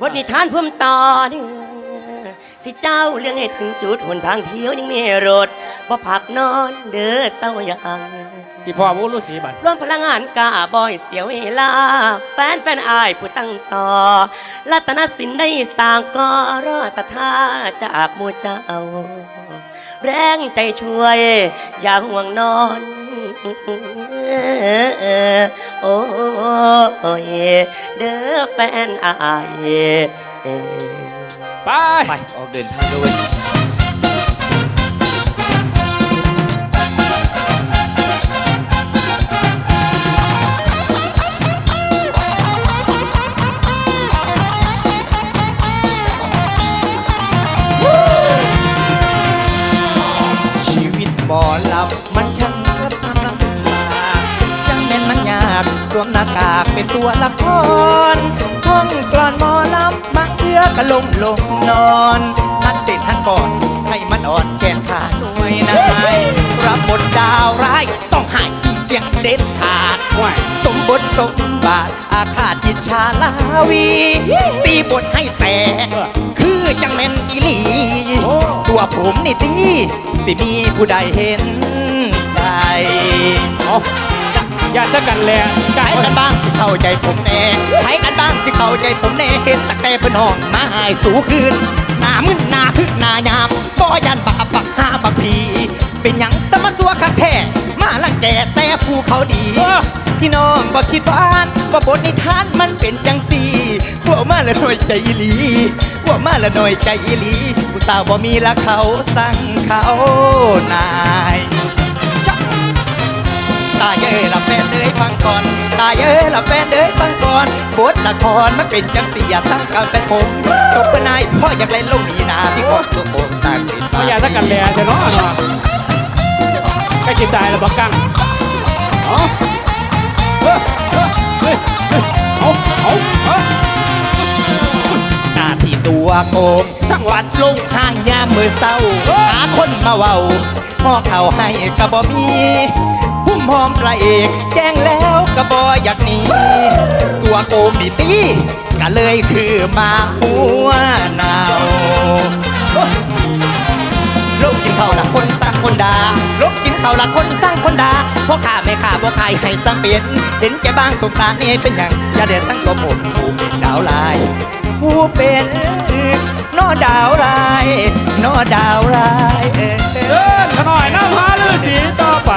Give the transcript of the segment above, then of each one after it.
บทนิทานพุ่มต่อเด้อสิเจ้าเรื่องให้ถึงจุดหนทางเที่ยวยังมีรถบ่พักนอนเด้อเศร้ายังสิพ่อบุรุษสีบันรวมพลังงานกาบอยเสียเวลา แฟนแฟนอายผู้ตั้งต่อรัตนสินได้สร้างก็รอศรัทธาจากหมู่เจ้า แรงใจช่วย อย่าห่วงนอน โอ้ยเด้อแฟนอายไป ไปออกเดินทางด้วย วมหน้ากากเป็นตัวละครท่องกลอนมอลำมาเชื่อกะลมลงนอนทันเต้นทันก่อนให้มันอ่อนแขนขาหน่วยนายรับบทดาวร้ายต้องหายเสียงเด็ดขาดห่วสมบทสมบาทอาฆาตยิชาลาวี ตีบทให้แตกคือจังแม่นอีหลี ตัวผมนี่ตีสิมีผู้ใดเห็นใจ อาอย่าจะกันแลกัใช้นกันบ้างสิเข้าใจผมแน่ใช้กันบ้างสิเข้าใจผมแน่เห็นตักแต่เป็นห้องมาหายสูคืนหน้ามึนหน้าฮึกหน้ายามบ่ยันบาปบักห้าบักพีเป็นหยังสมสัวคักแท้มาลังแกแต่ผู้เขาดีเออพี่น้องบอกคิดบ้านว่าบทนิทานมันเป็นจังสี่หัวมาละหน่อยใจอีหลีหัวมาละหน่อยใจอีหลีผู้สาวบ่มีละเขาสั่งเขานายจ๊ะ ตายเอ้ยละแฟนเอ้ยฟังก่อน ตายเอ้ยละแฟนเอ้ยฟังก่อนบทละครมันเป็นจังสี่อย่าทั้งการเป็นผมจบเป็นนายพ่ออยากเล่นลงมีนาพี่กดตัวโป่งสร้างติดเอาอย่าจะกันแลเถอะเนาะเนาะใกล้จิตตายแล้วบักกังเอาเฮ้ยเฮ้ยเฮ้ยเอาเอาเอาหน้าที่ตัวโกงช่างหวัดลงห้างยามมือเศร้าหาคนมาเว้าห้องเขาให้กะบ่มีพุ่ม หอมพระเอกแจ้งแล้วกะบ่อยากหนีตัวโกมีตีก็เลยคือมาหัวหนาวลกกินข้าละคนสร้างคนดาลกกินข้าละคนสร้างคนดาพ่อข้าแม่ข้าบ่ขายให้สังเปลี่ยนเห็นแก่บ้างสงสารนี่เป็นอย่างอย่าเดือดสังตัวหมดผู้เป็นดาวลาย ผู้เป็นนอดาวร้ายนอดาวร้ายเอ้ยเดินขน่อยน้ำพาฤาษีต่อไป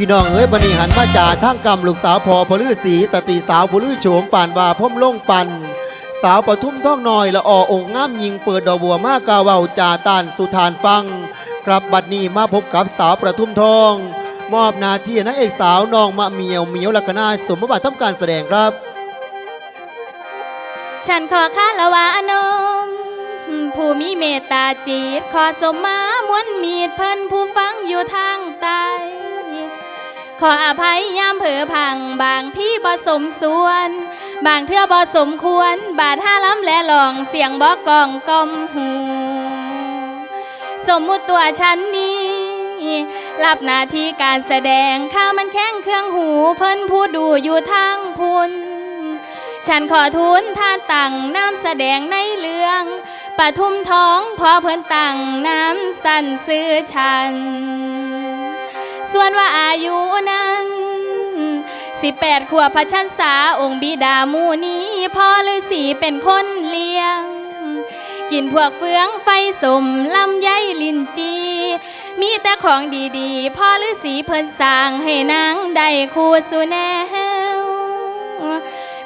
พี่น้องเอ้ยบันนี้หันมาจ่าทั้งกรรมลูกสาวพอพลือสีสตรีสาวพลือโฉมป่านว่าพ่มล่งปัน สาวปทุมท่องน้อยละออองงามยิงเปิดดอกบัวมากกาเว้าจ่าตานสุธานฟัง ครับบัดนี้มาพบกับสาวประทุมทอง มอบหนาที่นางเอกสาวน้องมะเมียวเมียวลักนาสมบัติทำการแสดงครับ ฉันขอคารวะนมผู้มีเมตตาจิตขอสมมามวนมีดเพิ่นผู้ฟังอยู่ทางใต้ ขออภัยยามเผลอพังบางที่บ่สมส่วน บางเทื่อบ่สมควร บาดห้าล้ำและหลองเสียงบ่กองกอมหูสมมุติตัวฉันนี้รับหน้าที่การแสดงข้ามันแข้งเครื่องหูเพิ่นผู้ดูอยู่ทางพุนฉันขอทุนท่านตั้งน้ำแสดงในเรื่องปะทุมท้องพอเพิ่นตั้งน้ำสั่นซื้อฉัน ส่วนว่าอายุนั้นสิบแปดขวบพระชันษาองค์บิดามูนี้พ่อฤาษีเป็นคนเลี้ยง กินพวกเฟืองไฟสมลำไยลินจี มีแต่ของดีๆ พ่อฤาษีเพิ่นสร้างให้นางได้คู่สุแนว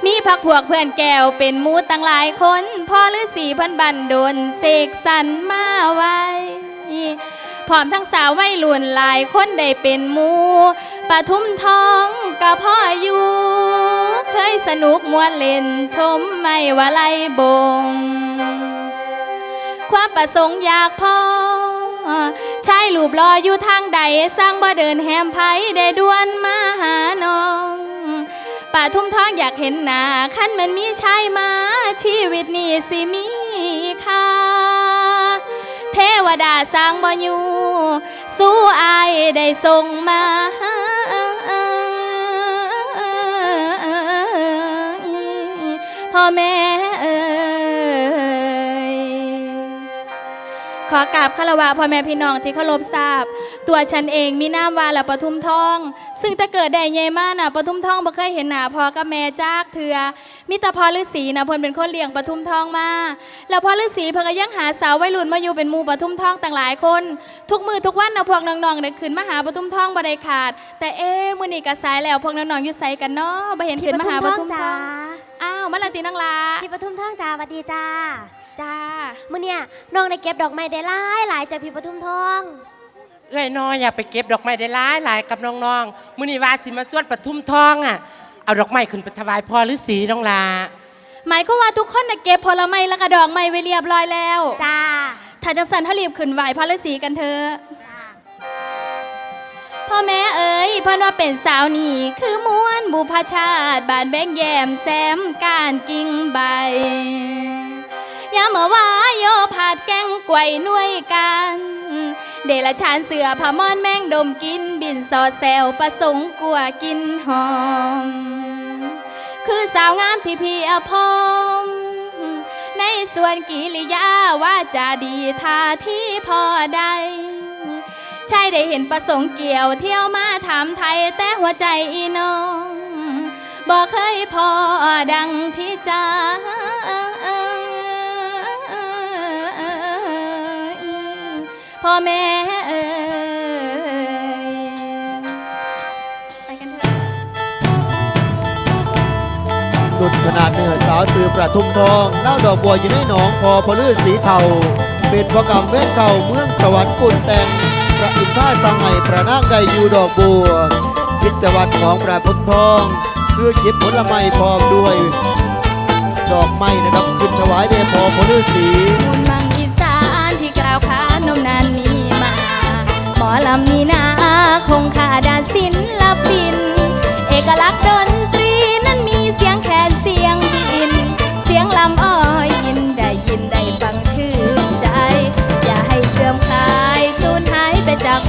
มีพักพวกเพื่อนแก้วเป็นมูตั้งหลายคน พ่อฤาษีเพันบันโดนเสกสรรมาไว้ พร้อมทั้งสาววัยรุ่นหลายคนได้เป็นมูปะทุมทองกับพ่ออยู่ เคยสนุกมวนเล่นชมไม่ว่าไลบง ความประสงค์อยากพ่อชายรูปรออยู่ทางใดสร้างบ่เดินแหมไผได้ด่วนมาหาน้องป่าทุ่มท้องอยากเห็นหน้าคันมันมีชายมาชีวิตนี้สิมีค่า เทวดาสร้างบ่อยู่สู้อายได้ส่งมาพ่อแม่ ขอกราบคารวะพ่อแม่พี่น้องที่เคารพทราบ ตัวฉันเองมีนามว่าละปทุมทอง ซึ่งแต่เกิดได้ใหญ่มากนะปทุมทองบ่เคยเห็นหน้าพ่อกับแม่จาก เถือมิตรพ่อฤาษีนะเพิ่นเป็นคนเลี้ยงปทุมทองมาแล้วพ่อฤาษีเพิ่นก็ยังหาสาววัยรุ่นมาอยู่เป็นหมู่ปทุมทองต่างหลายคน ทุกมือทุกวันนะพวกน้องๆได้ขึ้นมาหาปทุมทองบ่ได้ขาด แต่เอ๊ะมื้อนี้ก็สายแล้วพวกน้องๆอยู่ไสกันเนาะบ่เห็นขึ้นมาหาปทุมทจ้าองอ้าวมาละตินังลาพี่ปทุมทองจ้าสวัสดีจ้า จ้ามื่อเนี่ยน้องได้เก็บดอกไม้ได้หลายหลายจากพี่ปทุมทอง เอ้ยน้อยอยากไปเก็บดอกไม้ได้หลายหลายกับน้องๆมื้อนี้ว่าสิมาสวนปทุมทองอะเอาดอกไม้ขึ้นไปถวายพ่อฤาษีน้องลาหมายความว่าทุกคนน่ะเก็บผลไม้และกระดอกไม้ไว้เรียบร้อยแล้วจ้าถ้าจังสันทรีบขึ้นไหวพระฤาษีกันเถอะจ้าพ่อแม่เอ๋ยเพิ่นว่าเป็นสาวนี่คือม้วนบุพชาติ บานแบงแยมแซมการกิ่งใบ ยามเมื่อวาโยผาดแกงกวยหน่วยกัน เดลชานเสือพามอนแมงดมกิน บินสอดแซวประสงค์กลัวกินหอม คือสาวงามที่พี่อภมในส่วนกิริยาว่าจะดีท่าที่พอได้ใช่ได้เห็นประสงค์เกี่ยวเที่ยวมาถามไทยแต่หัวใจอีน้องบอกเคยพอดังที่ใจ พ่อแม่เอ่ยไปกันเถอะดุดขนาดเหนือสาวสือประทุมทองเล่าดอกบัวอยู่ในหนองพอพลือสีเทาเป็นพระกรรมเว้นเก่าเมืองสวรรค์กุนแตงพระอินทราสังไห้พระนางใดอยู่ดอกบัวกิจวัตรของประทุมทอง คือเก็บผลไม้พร้อมด้วย ดอกไม้นะครับขึ้นถวายแด่พอพลือสี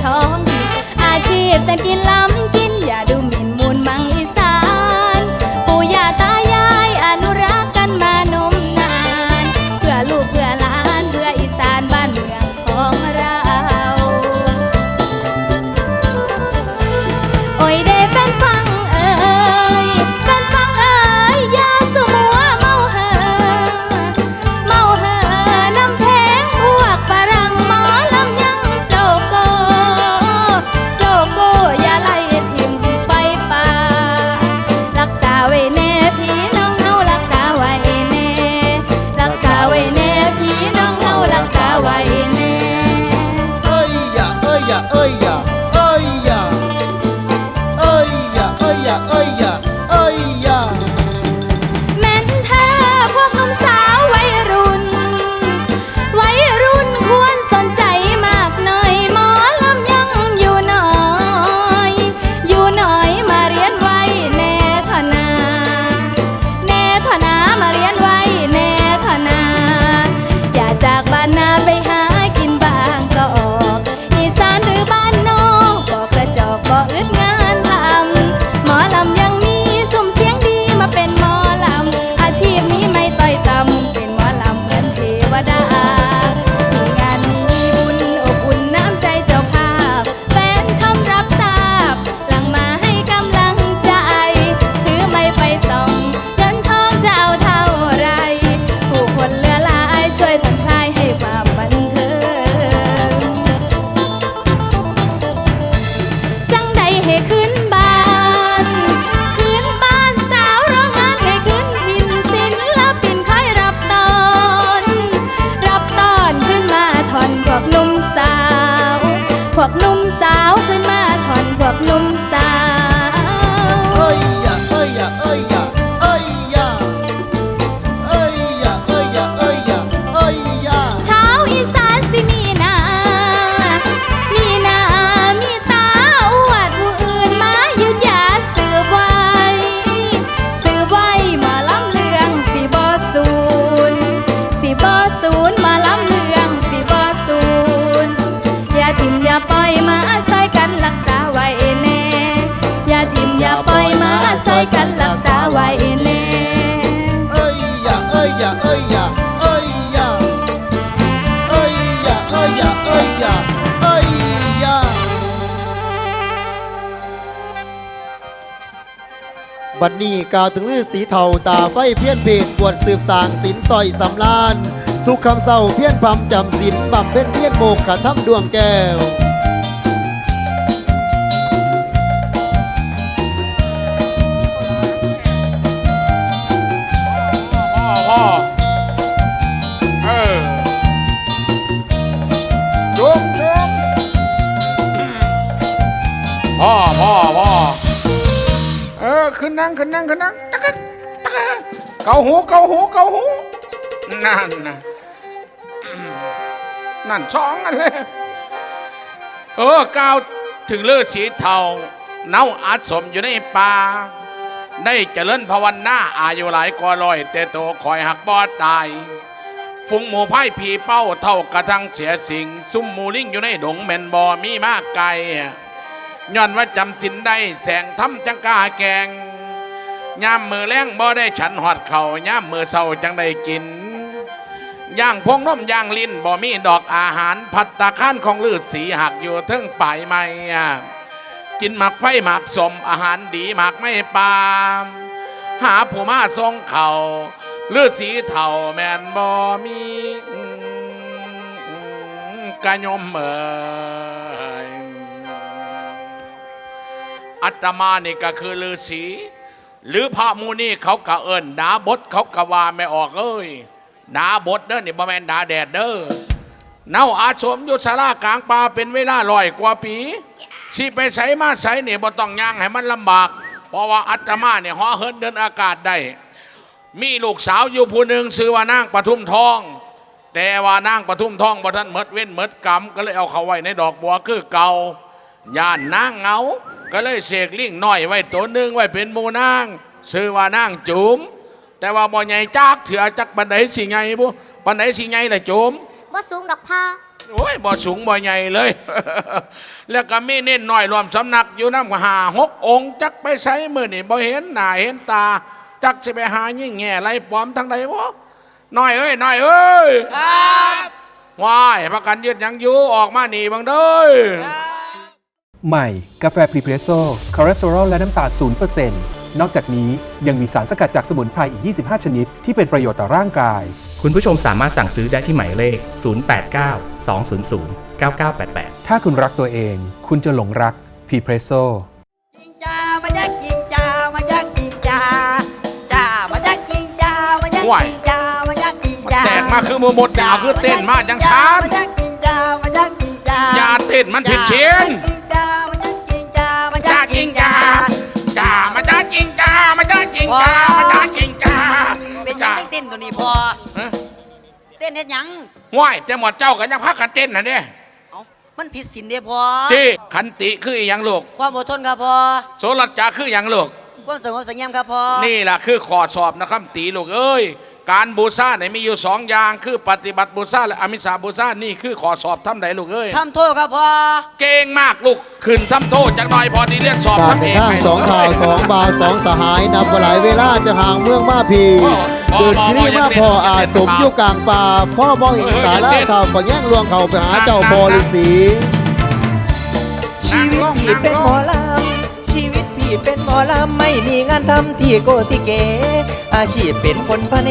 ท้องอาชีพจะกินล้ำ กล่าวถึงลือสีเทาตาไฟเพี้ยนเพดปวดสืบสางสินซอยสำลาน ทุกคำเศร้าเพี้ยนพำจำสินบำเพ็ญเพี้ยนโมกขะทำดวงแก้ว งขึ้นนั่งขึ้นนั่งตักกะตักเกาหูเกาหูเกาหูนั่นนะนั่นสองอันเลยเออกล่าวถึงเลือดสีเทาเน่าอาสมอยู่ในป่าได้เจริญภาวนาอายุหลายกว่าร้อย แต่โตคอยหักบอดตายฟุงหมูไพ่ผีเป้าเท่ากระทั่งเสียสิง ซุ่มหมูลิงอยู่ในดงแมนบอมีมากไกลย้อนว่าจำสินได้แสงทำจังกาแกง ยามมือแรงบ่ได้ฉันหอดเขายามมือเศร้าจังได้กินย่างพงน้มย่างลิ้นบ่มีดอกอาหารพัตตาข้านของลือสีหักอยู่เทึงป่ายไม้อะกินหมักไฟหมักสมอาหารดีหมักไม่ปามหาผู้มาทรงเขาลือดสีเท่าแมนบ่มีอืมกะยมเอ่ยอัตมานี่ก็คือฤาษี หรือพระมูนี่เขากะเอิญดาบดเขากะว่าไม่ออกเอ้ยดาบดเด้อนี่บ่แม่นดาแดดเด้อเน่าอาสมยู่ศาลากลางป่าเป็นเวลาร้อยกว่าปีสิไปใส่มาใส่เนี่ยบ่ต้องย่างให้มันลำบาก เพราะว่าอัตมาเนี่ยห่อเฮินเดินอากาศได้ มีลูกสาวอยู่ผู้หนึ่งชื่อว่านางปทุมทอง แต่ว่านางปทุมทองบ่ท่านเมดเว้นเมดกรรมก็เลยเอาเขาไว้ในดอกบัวคือเก่าย่านนางเงา ก็เลยเสกลิงน้อยไว้ตัวหนึ่งไว้เป็นหมูนางชื่อว่านางจุ๋มแต่ว่าบ่ใหญ่จักเถื่อจักบันไดสิไงบุบันไดสิไงล่ะจุ๋มบ่สูงดอกพ่อโอ้ยบ่สูงบ่ใหญ่เลย แล้วก็มีเน้นหน่อยรวมสำนักอยู่น้ำกว่าหาหกองค์จักไปใช้มือนี่บ่เห็นหน้าเห็นตา จักจะไปหายิ่งแง่ไรปลอมทั้งใดวะน้อยเอ้ยน้อยเอ้ยครับว้ายประกันยืดหยังอยู่ออกมาหนีบังเด้ย ใหม่ กาแฟพรีเพรสโซ่คอเลสเตอรอลและน้ำตาล0%นนอกจากนี้ยังมีสารสกัดจากสมุนไพรอีก 25 ชนิด ที่เป็นประโยชน์ต่อร่างกาย คุณผู้ชมสามารถสั่งซื้อได้ที่หมายเลข 089 200 9988 ถ้าคุณรักตัวเอง คุณจะหลงรักพรีเพรสโซ่จ้ามาจากกินจ้ามาจากกินจ้าจ้ามาจากกินจ้ามาจากกินจ้ามาจากกินมันจ้าแตกมาคือมือหมดดาวคือเต้นมาจังชานมาจากกินจ้ามาจากกินจ้าอย่าเต้นมันผิดเชียน จากจ้ากิจินงจ้าจ้าจ้ามาจ้าจิงจ้ามาจ้าจิงจ้ามาจ้าจิงจ้าเป็นหยังต้องเต้นตัวนี้พอ ฮะเต้นเฮ็ดหยังว้ายแต่หมดเจ้ากันยังพักกันเต้นนะเนี่ยเอ้ามันผิดศีลเด้พอจีขันติคืออหย่างลูกความอดทนครับพอโสรัจจาคืออหย่างลูกความสงบเสงี่ยมครับพอนี่แหละคือขอสอบนะครับตีลูกเอ้ย การบูชาเนี่ยมีอยู่สองอย่างคือปฏิบัติบูชาและอมิสาบูชานี่คือขอสอบทำไหนลูกเอ้ยทำโทษครับพอเก่งมากลูกขึ้นทำโทษจากหน่อยพอดีเรียนสอบการทำเป็เอนงทางให้สองข่าวสองบาวสองสหายนับว่าหลายเวลาจะห่างเมืองมาพีพ่อเกิดพ่อครีมาพ่ออาจสมอยู่กลางป่าพ่อมองเห็นสาราข่าวก็แย่งลวงเขาไปหาเจ้าพ่อฤาษีชีวิตพี่เป็นหมอลำชีวิต พี่เป็นหมอลำไม่มีงานทำที่โกติเก อาชีพเป็นคนพะเน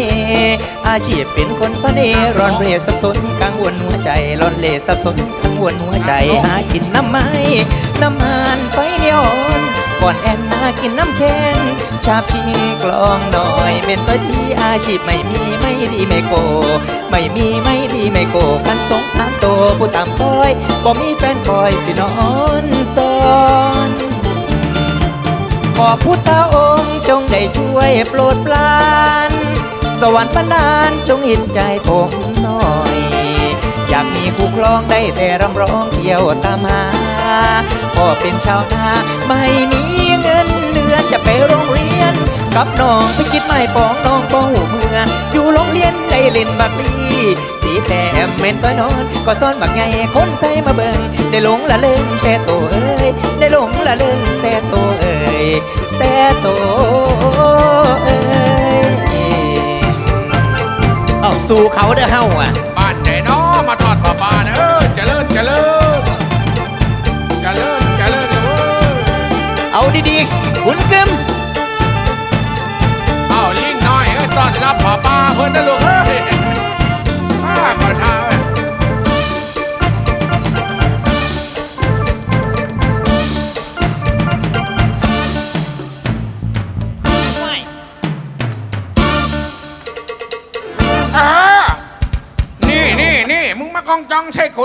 อาชีพเป็นคนพะเนร้อนเรสับสนกังวลหัวใจร้อนเลสับสนกังวลหัวใจหากินน้ำไม้น้ำมันไฟเดียวอ่อนก่อนแอนนากินน้ำแข็งชาพี่กลองหน่อยเป็นตัวที่อาชีพไม่มีไม่ดีไม่โก ไม่มีไม่ดีไม่โก กันสงสารโตวผู้ตามคอยบ่มีแฟนคอยสินอนส อนขอพุทธองค์จงได้ช่วยโปรดปราน สวรรค์บันดาลจงเห็นใจผมหน่อย อยากมีคู่ครองได้แต่รำร้องเที่ยวตามหาพ่อเป็นชาวนาไม่มีเงินเดือนจะไปโรงเรียน กับน้องไปคิดไม่ปองน้องก็หูเมื่ออยู่โรงเรียนได้เล่นบักลีตีแต่เม็นตัวนอนก็ซ่อนบักไงคนไทยมาเบิ่งได้หลงละเลิงแต่โตเอ้ยได้หลงละเลิงแต่โตเอ้ย แต่โตเอ้ยเอาสู่เขาเด้อเฮาอะ บ้านไหนน้อมาทอดผ้าป่าเออเจริญเจริญเจริญเจริญเด้อเว้ยเอาดีๆคุณกึม เอาลิงน้อยเอ้ยต้อนรับผ้าป่าเพิ่นนะลูก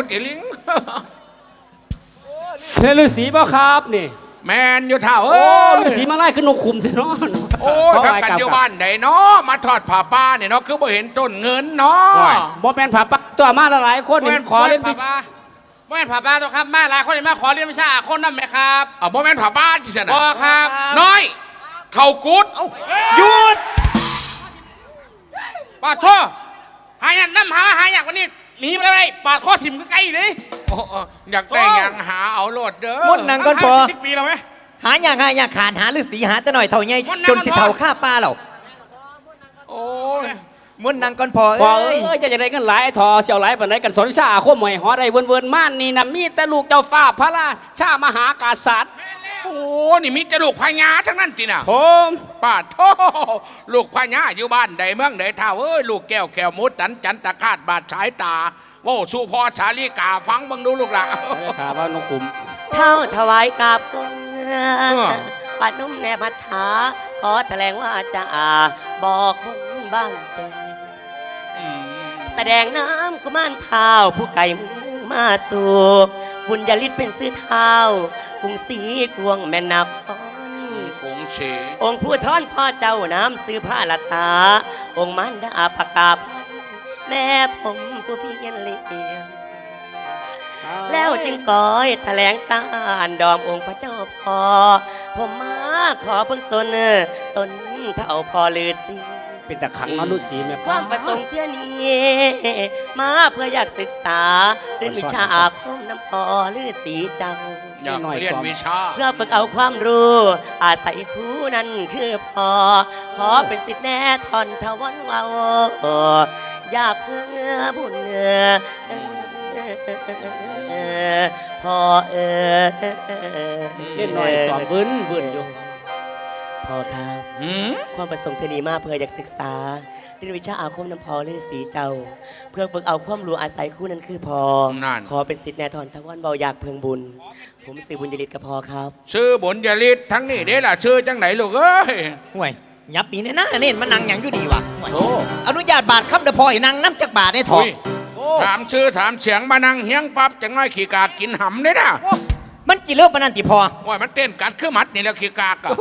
จองใช่คนอีลิง เทฤาษีป่ะครับนี่ แมนอยู่เท่าโอ้เอ้ยฤาษีมาไล่ขึ้นนกขุมเถอะเนาะโอ้ยพักกันอยู่บ้านไหนเนาะมาทอดผ้าป้าเนี่ยเนาะคือบ่เห็นต้นเงินเนาะ บ่แม่นผาปักตัวมาละหลายคนนี่ขอเล่นวิชาบ่แม่นผับบ้าตัวครับมาหลายคนนี่มาขอเรียนวิชาอาคนนั่นไหมครับอะบ่แม่นผ้าป้าที่สนะบ่ครับ น้อย เข่ากุดหยุด ปาดโทษหาอย่างน้ำหาหาอย่างวันนี้ หนีไปเลยปาดข้อถิ่มใกล้ๆอยู่เลย โอ้โอ้อยากได้หยังหาเอาโลดเด้อมดนางก้อนพอ สิบปีแล้วไหม หาอยากหาอยากขานหาฤาษีหาแต่หน่อยเท่าไงมดนางจนสิเท่าฆ่าปลาเหล่าโอ้ยมดนางก้อนพอพอเอ้เอ้ยยจะจะได้กันหลายทอเสี่ยวหลายปานใดกันสอนวิชาอาคมหมวยหอได้เวินเวินๆม่านนี่นะมีแต่ลูกเจ้าฟ้าพระราชามหากษัตริย์ โอ้นี่มีแต่ลูกพญาทั้งนั้นติน่ะผมป้าโทลูกพญาอยู่บ้านใดเมืองใดเท่าเอ้ยลูกแก้วแขวมุดตันจันตะคาดบาดสายตาโว้สู้พอชาลีกาฟังเบังดูลูกหละได้ข่าวว่านกขุมเท่าถวายกราบกงอปานุ่มแนบพัทธาขอแถลงว่าจะอาบอกบุญบ้างแกแสดงน้ำกุมารเท้าผู้ไก่มึงมาสู่บุญญาลิศเป็นซื้อเท้า กรุงศรีกวงแม่นาพร ผงเฉองค์ผู้ทอนพ่อเจ้าน้ำซื้อผ้าละตา องค์มันดาปากกาพรแม่ผมผู้เพียนเลี้ยงแล้วจึงก้อยแถลงตานดอมองค์พระเจ้าพอ ผมมาขอเพิ่งสนตนเท่าพอลือสีเป็นตะขังเนาะฤาษีแม่ความประสงค์เที่ยนี้ มาเพื่ออยากศึกษาเรียนวิชาอาคมน้ำพอลือสีเจ้า อยากเรียนวิชาเพื่อฝึกเอาความรู้ อาศัยครูนั้นคือพอ ขอเป็นสิทธิ์แน่ทอนทวันเวาอยากเพื่อบุญเนื้อพอเออเล่นหน่อยตอบเบิ้นเบิ้นอยู่พอครับหืมความประสงค์เทอนีมาเพื่ออยากศึกษา เรียนวิชาอาคมน้ำพอฤาษีเจ้า เพื่อฝึกเอาความรู้อาศัยครู่นั้นคือพอ นั่น ขอเป็นสิทธิ์แน่ทอนทั้งวันเบาอยากเพึงบุญ ผมสื่อบุญยริตกับพอครับ ชื่อบุญยลิศทั้งนี้เด้ล่ะชื่อจังไหนลูกเอ้ยห่วยยับปีนี่นะเน่นมันนังหยังอยู่ดีวะห่วยโอ้อนุญาตบาทคำเดอพอให้นางน้ำจากบาทได้ถออุ้ยถามชื่อถามเสียงมานั่งเฮียงปั๊บจังน้อยขี่กากกินหำเด้นะโอ้มันกี่เลิกปานนันติพอว่ามันเต้นกัดคือมัดนี่แล้วขี่กากอะ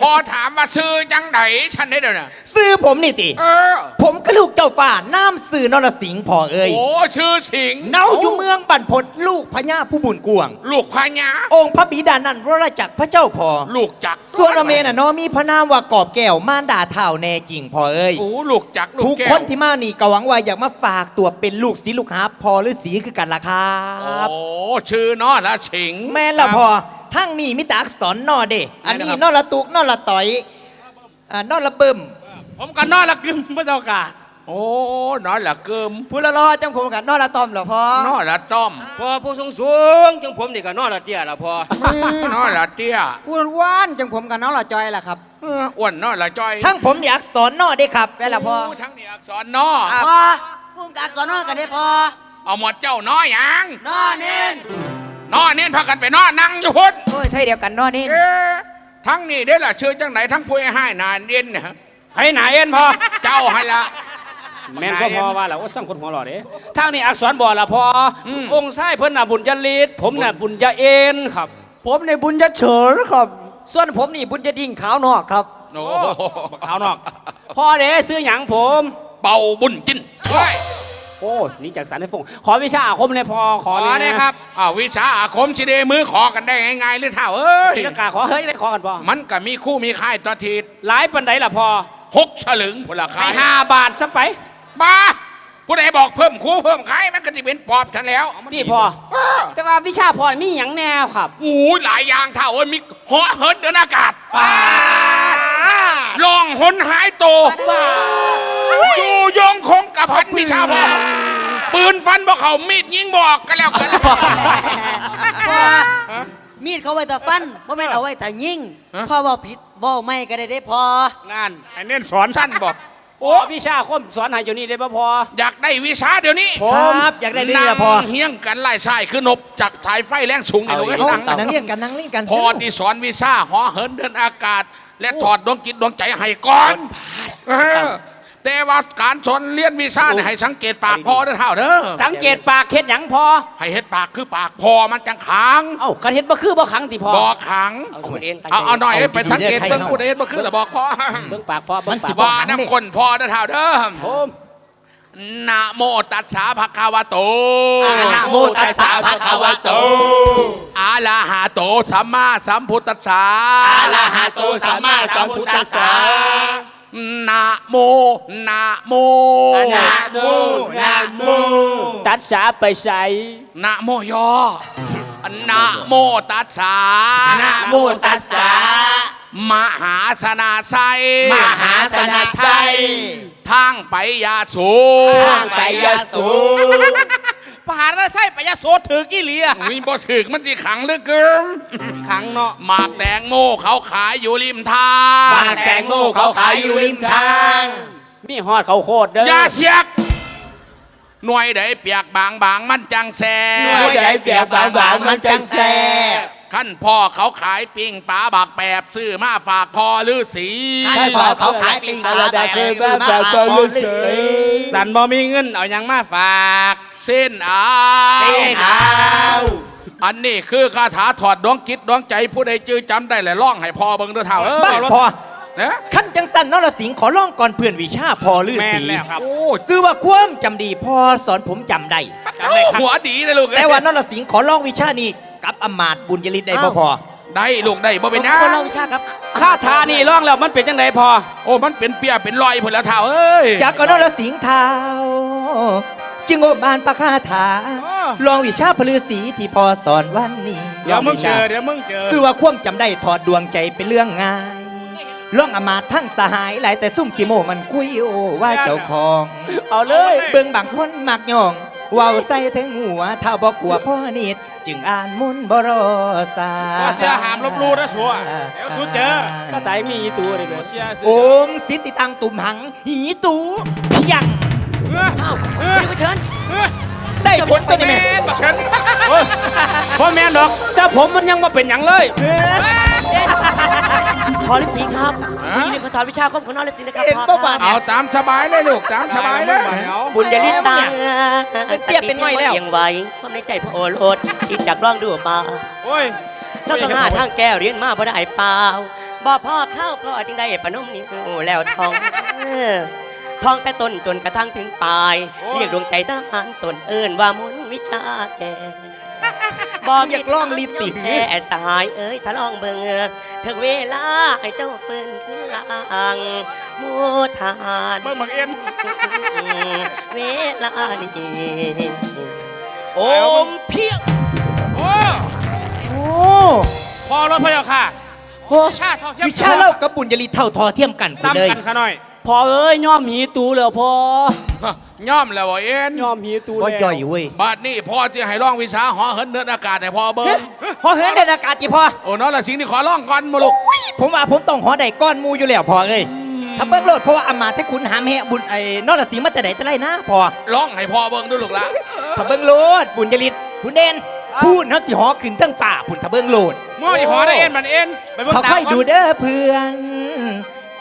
พอถามว่าชื่อจังไหนฉันได้เดี๋ยวนะซื้อผมนี่ติเออ ผมก็ลูกเจ้าฝ่าน้ำสื่อนรสิงห์พอเอ้ยโอ้ชื่อสิงห์เนาอยู่เมืองบันพดลูกพญาผู้บุญกวง ลูกพญาองค์พระบิดานันวรจักรพระเจ้าพอ ลูกจักรส่วนอเมน่ะเนาะมีพระนามว่ากอบแก้วม่านด่าเท่าแน่จริงพอเอ้ยโอ้ลูกจักรลูกทุกแก้วคนที่มานี่ก็หวังว่าอยากมาฝากตัวเป็นลูกศิษย์ลูกหาพอหรือสีคือกันล่ะครับโอ้ชื่อนอละสิงห์แม่นละพอ ทั้งนี้มิตรอักษรนอเดอันนี้นอละตุกนอละต่อยอ่านอละเบิ่มผมก็นอนละกึมพระเจ้าค่ะโอ้นอละกิมพูดละรอจังผมกันนอละตอมเหรอพอนอละต้อมพอผู้สูงสูงจังผมนี่ก็นอนละเตี้ยละพอนอละเตี้ยอ้วนว่านจังผมกันนอละจอยล่ะครับอ้วนนอละจอย ทั้งผมนี่อักษรนอเด้ครับแม่ละพอทั้งนี้อักษรนอพอพุ่งกับอักษรนอกันได้พอเอาหมดเจ้าน้อหยังนอเน้น นอเน้นพากันไปนอนั่งอยู่พุ่นโอ้ยไทยเดียวกันนอเน้นเอ๊ะทั้งนี้ได้อล่ะชื่อจังไหนทั้งผู้ให้นานเย็นเนี่ยไผหนาเอ็นพอเจ้าให้ละแม่นก็พอว่าแล้วว่าสร้างคนหัวหล่อเด้ทางนี้อักษรบ่ละพออมองค์ชายเพิ่นน่ะบุญยลิศผมน่ะบุญยเอ็นครับ ผมในบุญจะเฉิดครับ ส่วนผมนี่บุญจะดิ่งขาวนอกครับ โอ้ขาวนอก พ่อเด้ซื้อหยังผม เป่าบุญจินเฮ้ย โอ้นี่จากสารในฟงขอวิชาอาคมเลยพอขอขอเนี่ได้ยครับอ้าววิชาอาคมชิเดมือขอกันได้ง่ายๆหรือเท่าเอ้ย ตีลังกาขอเฮ้ยได้ขอกันพอมันก็มีคู่มีค่ายตัวทีหลายปันไดล่ะพอหกฉลึงพละให้ขายห้าบาทซะไปบ้าผู้ใดบอกเพิ่มคู่เพิ่มขายมันก็จะเป็นปอบฉันแล้วนี่พอ เออแต่ว่าวิชาพอมีหยังแนวครับ โอ้ยหลายอย่างเท่าเอ้ยมีเหาะเหินเดินอากาศลองหนหายโตอยู่ยงคงกับ พันวิชาพอปืนฟันบ่เขามีดยิงบอกกันแล้วกันพอมีดเขาไว้แต่ฟันบ่แม่นเอาไว้แต่ยิงฮะพ่อเว่าผิดเว่าไม่ก็ได้ได้พอนั่นไอ้เน้นสอนสั้นบอกโอ้วิชาคมสอนให้อยู่นี่ได้บ่พออยากได้วิชาเดี๋ยวนี้ผคมรับอยากได้เรื่องละพอนั่งเฮี้ยงกันไล่ชายคือนบจากถ่ายไฟแรงสูงนี่ลูกเอ้ยเอานั่งนั่งเรียนกันนั่งเรียนกันพอที่สอนวิชาหอเหินเดินอากาศ และถอดดวงจิตดวงใจให้ก่อนเออ แต่ว่าการสอนเรียนวิชาเนี่ยให้สังเกตปากพอเด้อเท่าเด้อสังเกตปากเฮ็ดหยังพอ ให้เฮ็ดปากคือปากพอมันจังขังเอ้ากันเฮ็ดบ่คือบ่ขังติพอบอกขังเอาคนเองตั้งใจเอาเอาหน่อยเอาไปสังเกตดีๆเบิ่งให้ผู้ใดเฮ็ดบ่คือแต่บอกพอเบิ่งปากพอเบิ่งปากบ่ว่าขังเด้น้ำคนพอเด้อเท่าเด้อผมนะโมตัสสะภะคะวะโตนะโมตัสสะภะคะวะโตอะระหะโตสัมมาสัมพุทธัสสะอะระหะโตสัมมาสัมพุทธัสสะ นะโมนะโมนะโมนะโมตัดสาไปใส่นะโมยอนะโมตัสสะนะโมตัสสะมหาสนาไซมหาสนาชัยทางไปยาสูทางไปยโส ปหาราใช่ปยโสถือกี่เหลียวิบ่ถึกมันสิขังเหลือเกินขังเนาะหมากแตงโมเขาขายอยู่ริมทางบ้านแตงโมเขาขายอยู่ริมทางมีฮอดเขาโคตรเด้ออย่าเสียก หน่วยใดเปียกบางบางมันจังแซ่หน่วยใดเปียกบางบางมันจังแซ่บขั้นพ่อเขาขายปิ้งปลาบักแปบซื้อมาฝากพ่อฤาษีท่านพ่อเขาขายปิงปลาแบบเดิมมาปลาคอลึกเลยสันบ่มีเงินเอาหยังมาฝาก เส้นอาเส้นเอาอันนี้คือคาถาถอดดวงคิดดวงใจผู้ใดจื้อจำได้และร้องให้พ่อเบิ่งเด้อเท่าเอบ้าอพอนะขั้นจังสันนรสิงห์ขอร้องก่อนเพื่อนวิชาพอลือแม่นสีแล้วครับโอ้ซื้อว่าความจำดีพอสอนผมจำได้เจ้าหัวดีเลยลูกเอ้ยแต่ว่านรสิงห์ขอร้องวิชานี้กับอำมาตย์บุญยริศได้บ่พอได้ลูกได้บ่เป็นหยัคนเรางวิชาครับค่าทานี่ร้องแล้วมันเป็นจังไดพอ โอ้มันเป็นเปียเป็นรอยพุ่นแล้วเท่าเอ้ยจากกนรสิงห์เท้า จึงโอบานประคาถาลองวิชาพลือสีที่พอสอนวันนี้เดี๋ยวมึงเจอเดี๋ยวมึงเจอซื้อว่าความจำได้ถอดดวงใจเป็นเรื่องง่าย ล่องอำมาตย์ทั้งสหายหลายแต่ซุ่มขี้โมมันคุยโอว่าเจ้าของ เอาเลย เบิ่งบางคนมักย่องเว้าใส่ถึงหัวเท่าบอกขัวพ่อนิด จึงอ่านมุนต์บรอสาบ่เสียหามลบหลู่นะสัวเดี๋ยวสู้เจอ ก็ใจมีอีตัวนี่เด้อเสียโอมสิทธิตังตุ่มหัง หีตูเพียง อ้าวนี่ก็เชิญได้ผลตัวนี้แม่พ่อแม่ดอก แต่ผมมันยังมาเป็นหยังเลยพอฤาษีครับบุญยริศขอถอดวิชาคมของน้องฤาษีนะครับเห็นพ่อบ่ครับบาดเอาตามสบายเลยลูกตามสบายเลยบุญยริตาเป็นเปรียบเป็นง่อยแล้วเอียงไว้ความในใจพระโอรสคิดจากร้องดูมาโอ้ยเราต้องหาทางแก้เรียนมาบ่ได้เปล่าบ่พ่อเข้าก็จึงได้ปนุ่มนิ้วแล้วทองเออ ทองแต่ต้นจนกระทั่งถึงปลายโอ้ยเรียกดวงใจทหารตนเอิ้นว่ามุนวิชาแก่บ่อยากลองลิปติกแค่สหายเอ้ยถ้าลองเบิ่งถึงเวลาให้เจ้าเปิ้นขึ้นลางมูทานเบิ่งบังเอ็นเวลานี้โอมเพียงโอ้โอ้พอรถพะเยาค่ะโอ้วิชาเท่าเทียมวิชาเล่ากับบุญยริศเท่าทอเทียมกันไปเลยซ้ำกันขาหน่อย พอเอ้ยย่อมหีตูแล้วพอย่อมแล้วบ่เอ็นย่อมหีตูบ่แล้วย่อยเว้ยบาดนี้พ่อจะให้ร้องวิชาหอเหินเดินอากาศให้พ่อเบิ่งพอเหินเดินอากาศจีพอโอ้น้องละสิ่งที่ขอร้องก่อนมาลูกอุ้ยผมว่าผมต้องหอใดก้อนหมูอยู่แล้วพอเอ้ยถ้าเบิ่งโลดเพราะว่าอำมาตย์ให้คุณหามแหบุญไอ้นรสิงห์มาแต่ไหนแต่ไรนะพอร้องให้พ่อเบิ่งด้วยลูกละถ้าเบิ่งโลดบุญยริศคุณเด่นพูดเฮาสิหอขึ้นทั้งฝ่าพุ่นถ้าเบิ่งโลด มั่วอีหอได้เอ็นมันเอ็นไปเบิ่งเขาตามค่อยดูเด้อเพื่อน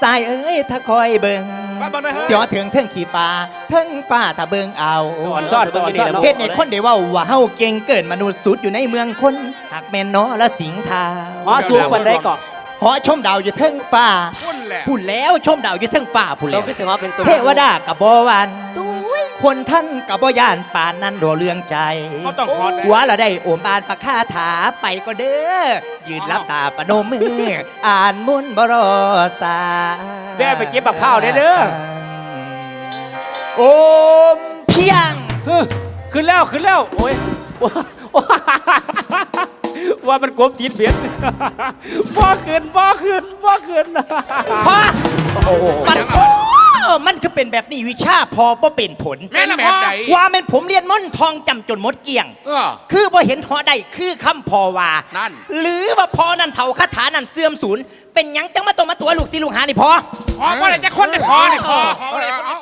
สายเอ้ยถ้าคอยเบิ่งว่าบ่ได้เฮ้ยเสียถึงเทิงขี่ฟ้าเทิงฟ้าถ้าเบิ่งเอาก่อนซ่อนก่อนซ่อนเฮ็ดให้คนได้เว้าว่าเฮาเก่งเกินมนุษย์สุดอยู่ในเมืองคนหากแม่นนอละสิงทาหอสูงปันได้ก่อนหอชมดาวอยู่เทิงฟ้าพุ่นแหละ พูดแล้วชมดาวอยู่เทิงฟ้าพูดเราแล้วก็เสียงว่าเป็นสมเทวดากับบ่หวัน คนท่านกับบ่ย่านป่านนั้นรอเรื่องใจ เขาต้องฮอดแน่หัวเราได้โอมบานประคาถาไปก็เด้อ ยืนรับตาประนมมือ อ่านมุนต์บรอสาแม่ไปเก็บบักข้าวเด้อเด้อ โอมเพียง เฮ้ยขึ้นแล้วขึ้นแล้วโอ้ยว่ามันกบติดเบียดบ่ขึ้นบ่ขึ้นบ่ขึ้นพอมันโอ้ มันคือเป็นแบบนี้วิชาพอบ่เป็นผลแม่นแบบไหนว่าแม่นผมเรียนม่อนทองจำจนหมดเกลี้ยง เออ คือบ่เห็นหอใดคือคำพอว่า นั่น หรือว่าพอนั่นเท่าคาถานั่นเสื่อมศูนย์เป็นหยังจังมาตรงมาตัวลูกศิลูกหานี่พอขอบ่ได้จะคนได้พอได้พอเอาเอาเอา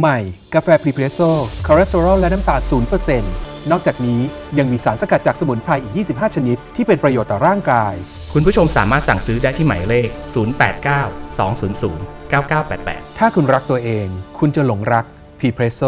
ใหม่ กาแฟพรีเพรสโซ่คอเลสเตอรอลและน้ำตาล0%นนอกจากนี้ยังมีสารสกัดจากสมุนไพรอีก 25 ชนิด ที่เป็นประโยชน์ต่อร่างกาย คุณผู้ชมสามารถสั่งซื้อได้ที่หมายเลข 089 200 9988 ถ้าคุณรักตัวเอง คุณจะหลงรักพรีเพรสโซ